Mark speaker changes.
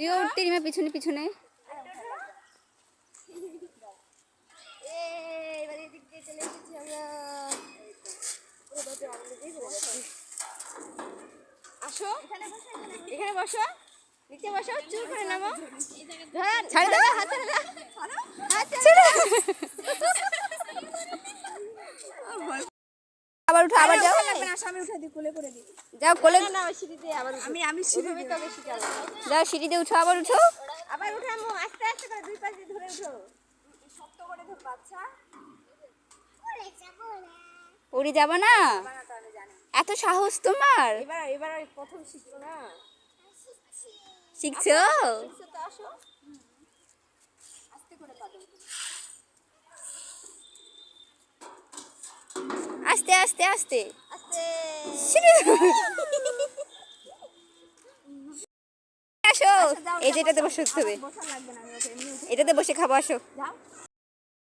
Speaker 1: তুইও উঠতে রিমা পিছনে পিছনে
Speaker 2: চলে আসো এখানে বসো নিচে বসো চুপ করে নামো
Speaker 1: ছাড়ে দাও।
Speaker 2: হাত। হাত।
Speaker 1: আবার উঠো আবার যাও।
Speaker 2: লাগবে না, আমি উঠে দিই, কোলে করে দিই।
Speaker 1: যাও কোলে
Speaker 2: তো বেশি চালাও।
Speaker 1: যাও সিঁড়িতে উঠো আবার উঠো।
Speaker 2: আবার উঠে আম্মু, আস্তে আস্তে করে দুই পাশ ধরে উঠো। শক্ত করে ধর বাচ্চা।
Speaker 1: উড়ে যাব না।
Speaker 2: আমি
Speaker 1: এত সাহস তোমার?
Speaker 2: এবার এবার ওই প্রথম শিখব না?
Speaker 1: শিখছো?
Speaker 2: শিখছো তো আসো। আস্তে করে।
Speaker 1: আস্তে আস্তে আস্তে। আসো। এই যেটাতে বসে উঠতে হবে। এটাতে বসে খাব আসো।